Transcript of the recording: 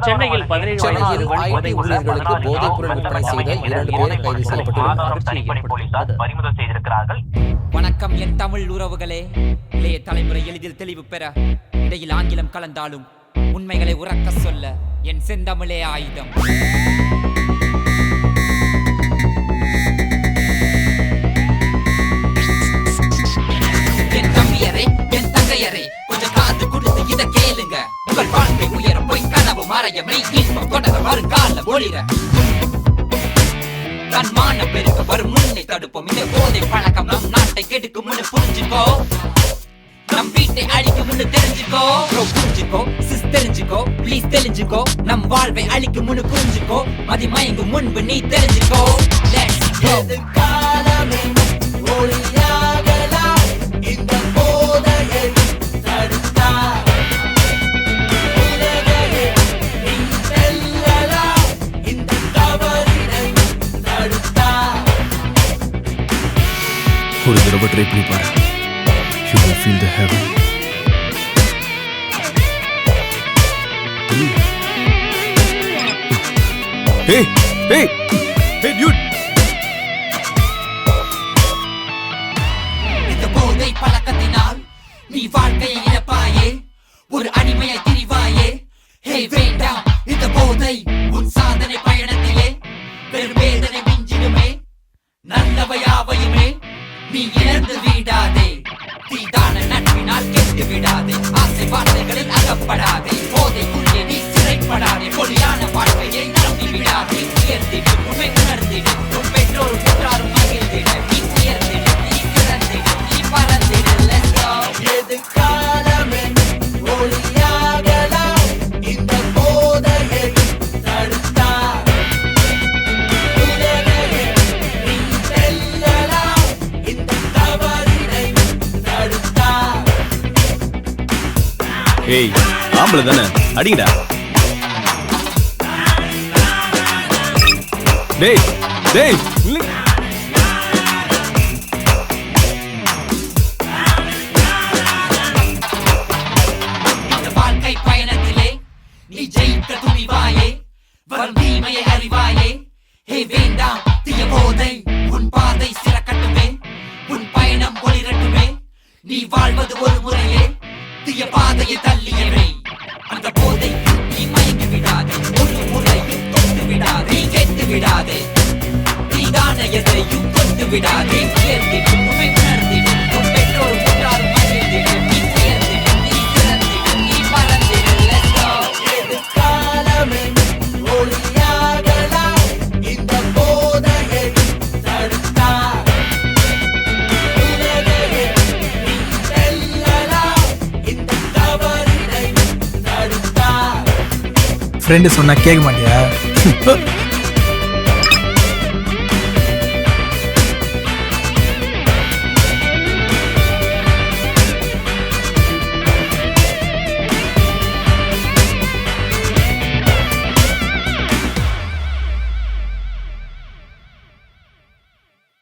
சென்னையில் பதினேழு ஐடி ஊழியர்களுக்கு போதைப் பொருள் விற்பனை செய்த இரண்டு பேர் கைது செய்யப்பட்டுள்ளனர். வணக்கம் என் தமிழ் உறவுகளே. இளைய தலைமுறை எளிதில் தெளிவு பெற இடையில் ஆங்கிலம் கலந்தாலும் உண்மைகளை உறக்க சொல்ல என் செந்தமிழே ஆயுதம். கனவு மெய் இன்பம் தொடர வருங்கால ஒளிர. தன்மான பெருக்க வரும் முன்னை தடுப்போம். இந்த போதை பழக்கம் நம் நாட்டை கெடுக்கும் முன்னு புரிஞ்சுக்கோ. நம் வீட்டை அழிக்கும் முன்னு தெரிஞ்சுக்கோ. Bro, புரிஞ்சுக்கோ. சிஸ் தெரிஞ்சுக்கோ. ப்ளீஸ் தெரிஞ்சுக்கோ நம் வாழ்வை அழிக்கும் முன்னு புரிஞ்சுக்கோ. மதி மயங்கும் முன்பு நீ தெரிஞ்சுக்கோ. ஒரு தடவை ட்ரை பண்ணி பாரு. You will feel the heaven. ஏய் ஏய் ஏய் டியூட் இந்த போதை பழக்கத்தினால் நீ வாழ்க்கையை இழப்பாயே? ஒரு அடிமையாய் திரிவாயே? ஹே வேண்டாம் இந்த போதை உன் சாதனை பயணத்திலே பெரும் வேதனை வார்த்தைகளில் அகப்பட ஏய் ஆம்பளை தானே? அடிங்கடா. டேய் டேய் விடாதே. நீதான எதையும் கொண்டு விடாதே. உயர்ந்திடு உண்மை உன் பெற்றோர் நீ நீ நீ. ஃப்ரெண்டு சொன்னா கேட்க மாட்டியா?